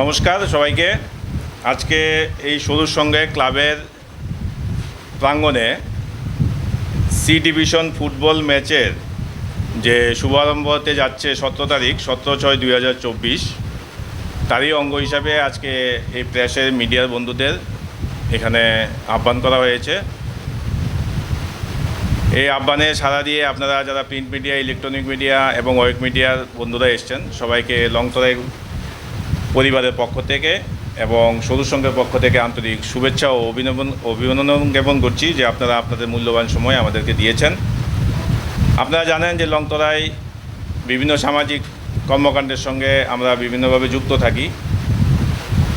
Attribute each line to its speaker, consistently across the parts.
Speaker 1: নমস্কার সবাইকে। আজকে এই সরুর সঙ্গে ক্লাবের প্রাঙ্গণে সি ডিভিশন ফুটবল ম্যাচের যে শুভারম্ভ হতে যাচ্ছে সতেরো তারিখ, সতেরো ছয় দুই হাজার চব্বিশ, তারই অঙ্গ হিসাবে আজকে এই প্রেসের মিডিয়ার বন্ধুদের এখানে আহ্বান করা হয়েছে। এই আহ্বানে সাড়া দিয়ে আপনারা যারা প্রিন্ট মিডিয়া, ইলেকট্রনিক মিডিয়া এবং ওয়েব মিডিয়ার বন্ধুরা এসছেন, সবাইকে লংতরাই পরিবারের পক্ষ থেকে এবং সরু সংঘের পক্ষ থেকে আন্তরিক শুভেচ্ছা ও অভিনন্দন অভিনন্দন জ্ঞাপন করছি যে আপনারা আপনাদের মূল্যবান সময় আমাদেরকে দিয়েছেন। আপনারা জানেন যে লংতরায় বিভিন্ন সামাজিক কর্মকাণ্ডের সঙ্গে আমরা বিভিন্নভাবে যুক্ত থাকি।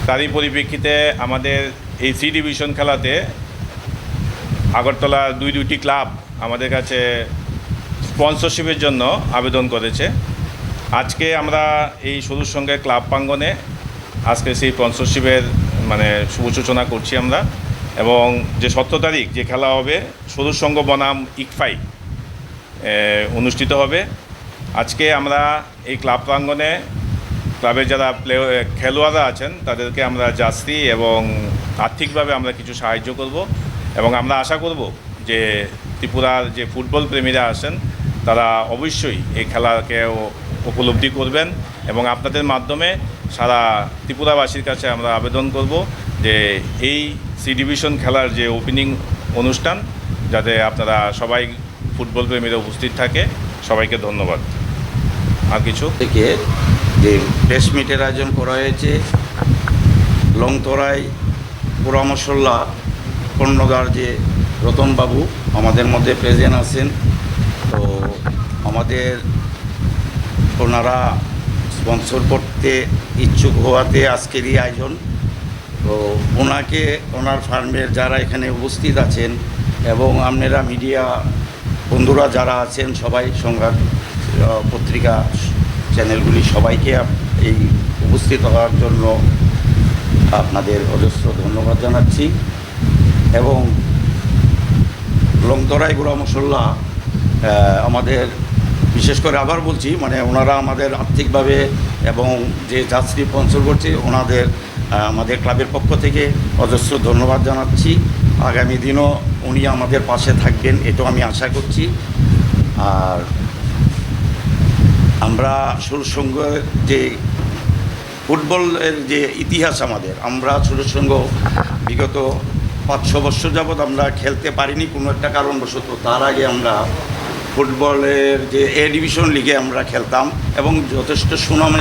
Speaker 1: তারই পরিপ্রেক্ষিতে আমাদের এই সি ডিভিশন খেলাতে আগরতলার দুই দুইটি ক্লাব আমাদের কাছে স্পন্সরশিপের জন্য আবেদন করেছে। আজকে আমরা এই সরুর সঙ্গে ক্লাব প্রাঙ্গনে আজকে সেই স্পন্সরশিপের মানে শুভ সূচনা করছি আমরা। এবং যে সতেরো তারিখ যে খেলা হবে সরুর সঙ্গ বনাম ইকফাই অনুষ্ঠিত হবে। আজকে আমরা এই ক্লাব প্রাঙ্গনে ক্লাবের যারা প্লে খেলোয়াড়রা আছেন, তাদেরকে আমরা জার্সি এবং আর্থিকভাবে আমরা কিছু সাহায্য করব। এবং আমরা আশা করব যে ত্রিপুরার যে ফুটবল প্রেমীরা আছেন, তারা অবশ্যই এই খেলাকে উপলব্ধি করবেন এবং আপনাদের মাধ্যমে সারা ত্রিপুরাবাসীর কাছে আমরা আবেদন করব যে এই সি ডিভিশন খেলার যে ওপেনিং অনুষ্ঠান, যাতে আপনারা সবাই ফুটবল প্রেমীরা উপস্থিত থাকে, সবাইকে ধন্যবাদ। আর কিছু?
Speaker 2: থেকে যে প্রেস মিটের আয়োজন করা হয়েছে লংতরাই পুরামশল্লা কর্ণধার যে রতনবাবু আমাদের মধ্যে প্রেজেন্ট আছেন। তো আমাদের ওনারা স্পন্সর করতে ইচ্ছুক হওয়াতে আজকেরই আয়োজন। তো ওনাকে, ওনার ফার্মের যারা এখানে উপস্থিত আছেন এবং আপনারা মিডিয়া বন্ধুরা যারা আছেন, সবাই সংবাদ পত্রিকা চ্যানেলগুলি সবাইকে এই উপস্থিত হওয়ার জন্য আপনাদের অজস্র ধন্যবাদ জানাচ্ছি। এবং লংতরাই গুড়া মশল্লা আমাদের বিশেষ করে আবার বলছি মানে ওনারা আমাদের আর্থিকভাবে এবং যে যাত্রী স্পন্সর করছে, ওনাদের আমাদের ক্লাবের পক্ষ থেকে অজস্র ধন্যবাদ জানাচ্ছি। আগামী দিনও উনি আমাদের পাশে থাকবেন, এটাও আমি আশা করছি। আর আমরা সুরসংঘ যে ফুটবলের যে ইতিহাস আমাদের, আমরা সুরসংঘ বিগত পাঁচশো বছর যাবৎ আমরা খেলতে পারিনি, কোনো একটা কারণবশত। তার আগে আমরা ফুটবলের যে এ ডিভিশন লিগে আমরা খেলতাম এবং যথেষ্ট সুনাম